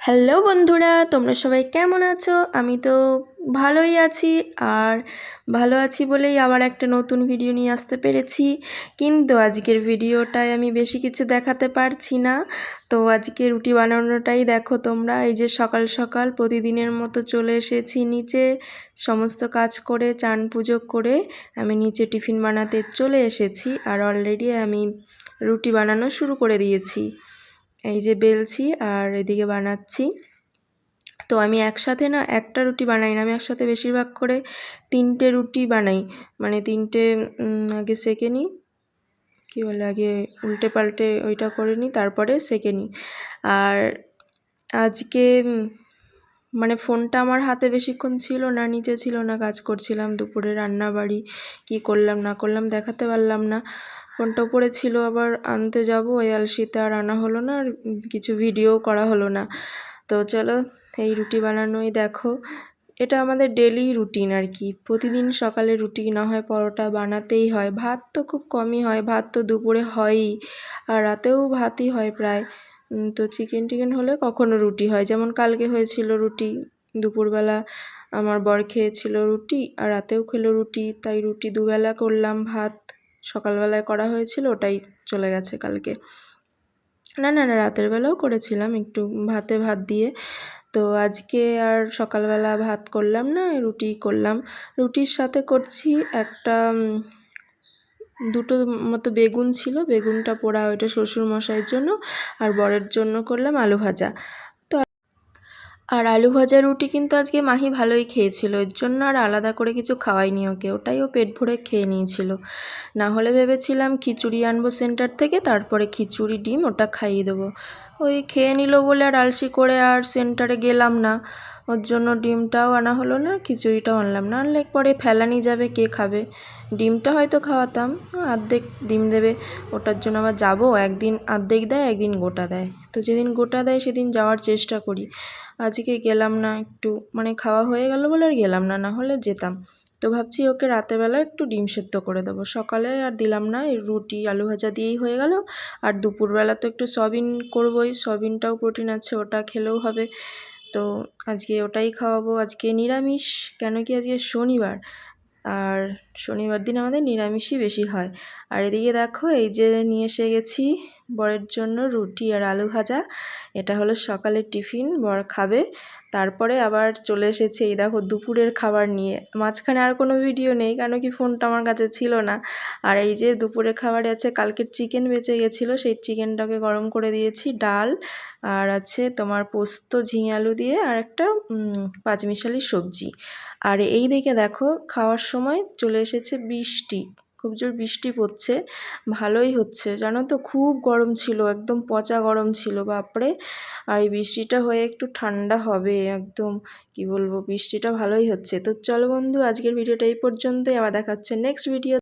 Hello বন্ধুরা, তোমরা সবাই কেমন আছো? আমি তো ভালোই আছি, আর ভালো আছি বলেই আবার একটা নতুন ভিডিও নিয়ে আসতে পেরেছি। কিন্তু আজকের ভিডিওটায় আমি বেশি কিছু দেখাতে পারছি না। তো আজকে রুটি বানানোটাই দেখো তোমরা, এই যে সকাল সকাল প্রতিদিনের মতো চলে এসেছি নিচে, সমস্ত কাজ করে, চান পুজো করে, আমি নিচে টিফিন বানাতে চলে এসেছি, আর অলরেডি আমি রুটি বানানো শুরু করে দিয়েছি। এই যে বেলছি আর এদিকে বানাচ্ছি। তো আমি একসাথে না একটা রুটি বানাই না, আমি একসাথে বেশিরভাগ করে তিনটে রুটি বানাই। মানে তিনটে আগে সেকে নিই, কী বলে, আগে উল্টে পাল্টে ওইটা করে নিই, তারপরে সেকে নিই। আর আজকে মানে ফোনটা আমার হাতে বেশিক্ষণ ছিল না, নিচে ছিল না, কাজ করছিলাম দুপুরে, রান্না বাড়ি, কী করলাম না করলাম দেখাতে পারলাম না। ফোনটা উপরে ছিল, আবার আনতে যাব, ওই আলসিতে আর আনা হলো না, আর কিছু ভিডিও করা হলো না। তো চলো, এই রুটি বানানোই দেখো। এটা আমাদের ডেলি রুটিন আর কি। প্রতিদিন সকালে রুটি না হয়, পরোটা বানাতেই হয়। ভাত তো খুব কমই হয়, ভাত তো দুপুরে হয়ই, আর রাতেও ভাতই হয় প্রায়। তো চিকেন টিকেন হলে কখনো রুটি হয়। যেমন কালকে হয়েছিল রুটি, দুপুরবেলা আমার বর খেয়েছিল রুটি আর রাতেও খেলো রুটি, তাই রুটি দুবেলা করলাম, ভাত সকালবেলায় করা হয়েছিল, ওটাই চলে গেছে কালকে। না না না, রাতের বেলাও করেছিলাম একটু ভাতে ভাত দিয়ে। তো আজকে আর সকালবেলা ভাত করলাম না, রুটি করলাম। রুটির সাথে করছি একটা দুটো মতো বেগুন ছিল। বেগুনটা পোড়া ওইটা শ্বশুর মশাইয়ের জন্য আর বরের জন্য করলাম আলু ভাজা। তো আর আলু ভাজা রুটি কিন্তু আজকে মাহি ভালোই খেয়েছিল। এর জন্য আর আলাদা করে কিছু খাওয়াইনি ওকে। ওটাই ও পেট ভরে খেয়ে নিয়েছিল। না হলে ভেবেছিলাম খিচুড়ি আনব সেন্টার থেকে, তারপরে খিচুড়ি ডিম ওটা খাইয়ে দেবো। ওই খেয়ে নিল বলে আর আলসি করে আর সেন্টারে গেলাম না। ওর জন্য ডিমটাও আনা হলো না, খিচুড়িটাও আনলাম না। আনলে পরে ফেলানি যাবে, কে খাবে? ডিমটা হয়তো খাওয়াতাম অর্ধেক ডিম দেবে, ওটার জন্য আবার যাব, একদিন আর্ধেক দেয়, একদিন গোটা দেয়। তো যেদিন গোটা দেয়, সেদিন যাওয়ার চেষ্টা করি। আজকে গেলাম না একটু মানে খাওয়া হয়ে গেল বলে আর গেলাম না না হলে যেতাম। তো ভাবছি ওকে রাতেরবেলা একটু ডিম সেদ্ধ করে দেবো। সকালে আর দিলাম না রুটি, আলু ভাজা দিয়েই হয়ে গেল। আর দুপুরবেলা তো একটু সবিন করবোই সবিনটাও প্রোটিন আছে, ওটা খেলেও হবে। তো আজকে ওটাই খাওয়াবো। আজকে নিরামিষ, কেন কি আজকে শনিবার। আর শনিবার দিন আমাদের নিরামিষই বেশি হয়। আর এদিকে দেখো, এই যে নিয়ে এসে গেছি বরের জন্য রুটি আর আলু ভাজা। এটা হলো সকালের টিফিন, বর খাবে। তারপরে আবার চলে এসেছে এই দেখো দুপুরের খাবার নিয়ে। মাঝখানে আর কোনো ভিডিও নেই, কেন কি ফোনটা আমার কাছে ছিল না। আর এই যে দুপুরের খাবারে আছে, কালকের চিকেন বেঁচে গেছিল, সেই চিকেনটাকে গরম করে দিয়েছি, ডাল আর আছে তোমার পোস্ত, ঝিঙে আলু দিয়ে আর একটা পাঁচমিশালি সবজি। আর এই দিকে দেখো, খাওয়ার সময় চলে এসেছে বৃষ্টি। খুব জোর বৃষ্টি পড়ছে, ভালোই হচ্ছে। জানো তো, খুব গরম ছিল, একদম পচা গরম ছিল, বাপরে। আর এই বৃষ্টিটা হয়ে একটু ঠান্ডা হবে, একদম, কি বলব, বৃষ্টিটা ভালোই হচ্ছে। তো চলো বন্ধু, আজকের ভিডিওটা এই পর্যন্তই, আবার দেখা হচ্ছে নেক্সট ভিডিও